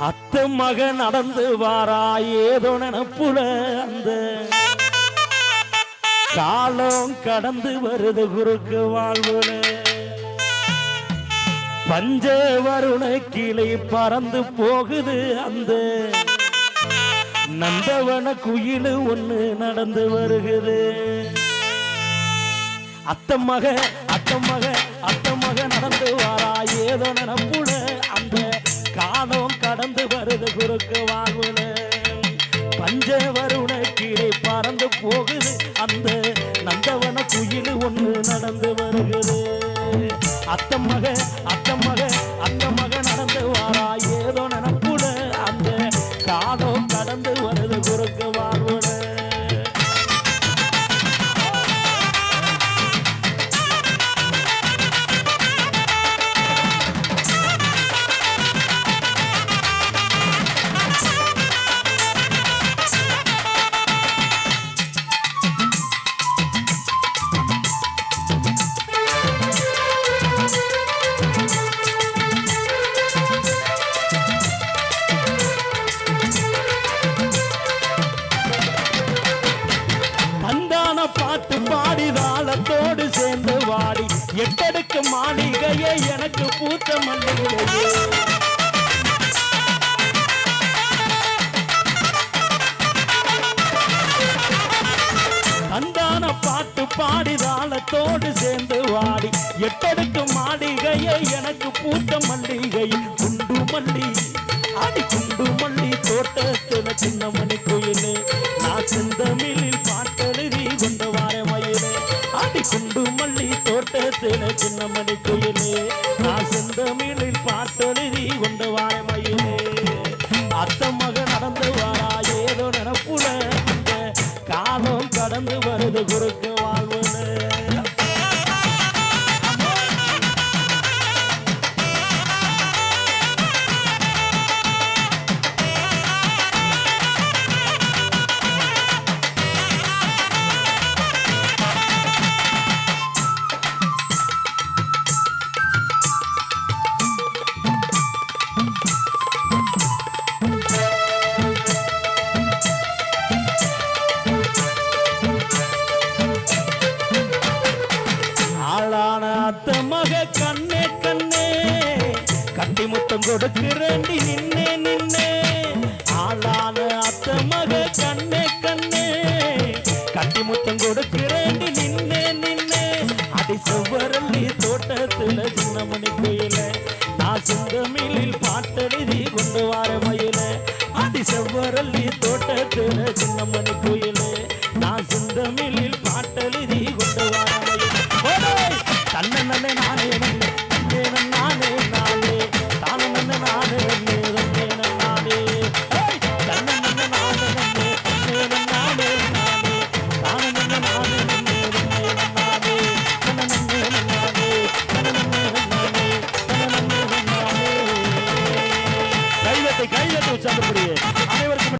அத்த மக நடந்து வாரா ஏதோ நினப்புல அந்த காலம் கடந்து வருது குறுக்கு வாழ்வுல. பஞ்ச வருண கிளை பறந்து போகுது அந்த நந்தவன குயிலு ஒண்ணு நடந்து வருகுது. அத்த மக அத்த மக அத்த மக நடந்து வாரா ஏதோ நினப்புல அந்த காலம் கடந்து வருது குறுக்கு வாழ்வுல பஞ்ச வருண கீழே பறந்து போகுது. அந்த நந்தவன குயில் ஒண்ணு நடந்து வருகிறது. அத்தம் மக தந்தான பாட்டு பாடி தாளத்தோடு சேர்ந்து வாடி. எட்டடுக்கு மாளிகையே எனக்கு பூத்த மல்லிகையே. அந்தான பாட்டு பாடி தாளத்தோடு சேர்ந்து வாடி. எட்டடுக்கு மாளிகையே எனக்கு பூத்த மல்லிகை குண்டு மல்லி தோட்டத்தில் சின்ன மணி கோயிலே. நான் செந்தமிழில் பாட்டெழுதி கொண்டு வார மயிலே. அத்த மக நடந்து வாரா ஏதோ நினப்புல காலம் கடந்து வருது குறுக்கு வாழ் ஆளான அத்த மக கண்ணே கண்ணே. கட்டி முத்தம் கொடுக்கிறேண்டி நின்னே நின்னே. ஆளான அத்த மக கண்ணே கண்ணே. கட்டி முத்தம் கொடுக்கிறேண்டி நின்னே நின்னே. அடி செவ்வரல்லி தோட்டத்துல சின்னமணி கோயில நான் சுந்தமிழில் பாட்டெழுதி கொண்டு வார மயில அடி செவ்வரல்லி தோட்டத்துல சின்னமணி கோயில